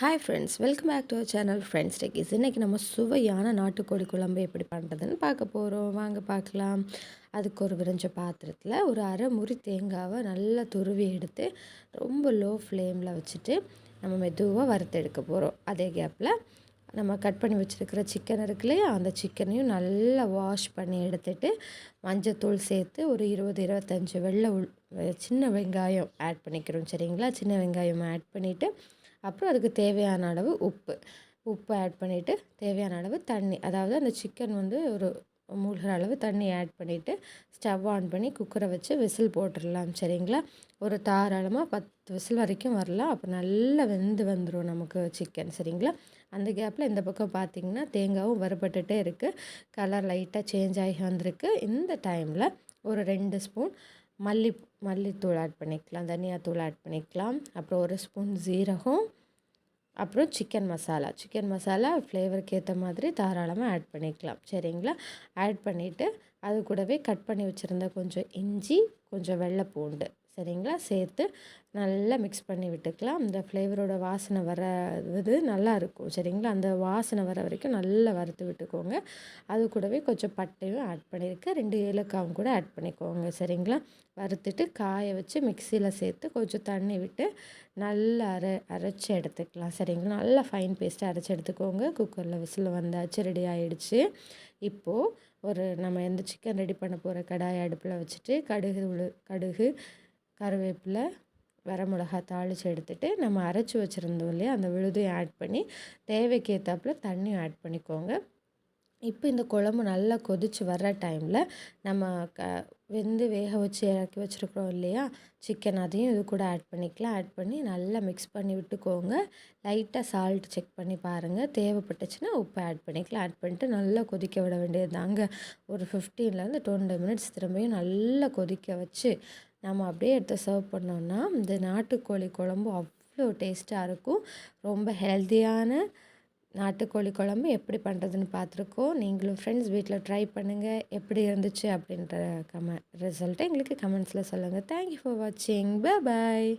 Hi friends welcome back to our channel friends techies இன்றைக்கி நம்ம சுவையான நாட்டுக்கோழி குழம்பு எப்படி பண்ணுறதுன்னு பார்க்க போகிறோம் வாங்க பார்க்கலாம். அதுக்கு ஒரு விரிஞ்ச பாத்திரத்தில் ஒரு அரை முறி தேங்காவை நல்லா துருவி எடுத்து ரொம்ப லோ ஃப்ளேமில் வச்சுட்டு நம்ம மெதுவாக வறுத்து எடுக்க போகிறோம் அதே கேப்பில் நம்ம கட் பண்ணி வச்சுருக்கிற சிக்கன் இருக்கு இல்லையா அந்த சிக்கனையும் நல்லா வாஷ் பண்ணி எடுத்துட்டு மஞ்சத்தூள் சேர்த்து ஒரு இருபது இருபத்தஞ்சி வெள்ளை உள் சின்ன வெங்காயம் ஆட் பண்ணிக்கிறோம். சரிங்களா? சின்ன வெங்காயம் ஆட் பண்ணிவிட்டு அப்புறம் அதுக்கு தேவையான அளவு உப்பு. உப்பு ஆட் பண்ணிவிட்டு தேவையான அளவு தண்ணி. அதாவது அந்த சிக்கன் வந்து ஒரு மூழ்கிற அளவு தண்ணி ஆட் பண்ணிவிட்டு ஸ்டவ் ஆன் பண்ணி குக்கரை வச்சு விசில் போட்டுடலாம். சரிங்களா? ஒரு தாராளமாக பத்து விசில் வரைக்கும் வரலாம். அப்போ நல்லா வெந்து வந்துடும் நமக்கு சிக்கன் சரிங்களா? அந்த கேப்பில் இந்த பக்கம் பார்த்திங்கன்னா தேங்காவும் வறுபட்டுட்டே இருக்குது கலர் லைட்டாக சேஞ்ச் ஆகி வந்திருக்கு. இந்த டைமில் ஒரு ரெண்டு ஸ்பூன் மல்லி மல்லித்தூள் ஆட் பண்ணிக்கலாம். தனியாத்தூள் ஆட் பண்ணிக்கலாம். அப்புறம் ஒரு ஸ்பூன் ஜீரகம் அப்புறம் சிக்கன் மசாலா சிக்கன் மசாலா ஃப்ளேவருக்கு ஏற்ற மாதிரி தாராளமாக ஆட் பண்ணிக்கலாம். சரிங்களா? ஆட் பண்ணிவிட்டு அது கூடவே கட் பண்ணி வச்சுருந்த கொஞ்சம் இஞ்சி கொஞ்சம் வெள்ளை பூண்டு சரிங்களா? சேர்த்து நல்லா மிக்ஸ் பண்ணி விட்டுக்கலாம். அந்த ஃப்ளேவரோட வாசனை வர இது நல்லா இருக்கும். சரிங்களா? அந்த வாசனை வர வரைக்கும் நல்லா வறுத்து விட்டுக்கோங்க. அது கூடவே கொஞ்சம் பட்டையும் ஆட் பண்ணியிருக்கேன் ரெண்டு ஏலக்காவும் கூட ஆட் பண்ணிக்கோங்க. சரிங்களா? வறுத்துட்டு காய வச்சு மிக்சியில் சேர்த்து கொஞ்சம் தண்ணி விட்டு நல்லா அரை அரைச்சி எடுத்துக்கலாம். சரிங்களா? நல்லா ஃபைன் பேஸ்ட்டு அரைச்சி எடுத்துக்கோங்க. குக்கரில் விசில் வந்தாச்சு ரெடி ஆகிடுச்சு இப்போது ஒரு நம்ம எந்த சிக்கன் ரெடி பண்ண போகிற கடாயை அடுப்பில் வச்சுட்டு கடுகு உளு கடுகு கருவேப்பிலை வரமிளகா தாளித்து எடுத்துகிட்டு நம்ம அரைச்சி வச்சுருந்தோம் இல்லையா? அந்த விழுதையும் ஆட் பண்ணி தேவைக்கு ஏற்றாப்புல தண்ணியும் ஆட் பண்ணிக்கோங்க. இப்போ இந்த குழம்பு நல்லா கொதித்து வர்ற டைமில் நம்ம க வெந்து வேக வச்சு இறக்கி வச்சுருக்குறோம் இல்லையா? சிக்கன் அதையும் இது கூட ஆட் பண்ணிக்கலாம். ஆட் பண்ணி நல்லா மிக்ஸ் பண்ணி விட்டுக்கோங்க. லைட்டாக சால்ட் செக் பண்ணி பாருங்கள் தேவைப்பட்டுச்சுன்னா உப்பு ஆட் பண்ணிக்கலாம். ஆட் பண்ணிட்டு நல்லா கொதிக்க விட வேண்டியது தாங்க ஒரு ஃபிஃப்டீன்லேருந்து டுவெண்ட்டி மினிட்ஸ் திரும்பியும் நல்லா கொதிக்க வச்சு நம்ம அப்படியே எடுத்து சர்வ் பண்ணோன்னா இந்த நாட்டுக்கோழி குழம்பு அவ்வளோ டேஸ்ட்டாக இருக்கும். ரொம்ப ஹெல்த்தியான நாட்டுக்கோழி குழம்பு எப்படி பண்ணுறதுன்னு பார்த்துருக்கோம். நீங்களும் ஃப்ரெண்ட்ஸ் வீட்டில் ட்ரை பண்ணுங்கள் எப்படி இருந்துச்சு அப்படின்ற கம ரிசல்ட்டை எங்களுக்கு கமெண்ட்ஸில் சொல்லுங்கள் தேங்க்யூ ஃபார் வாட்சிங் பாய்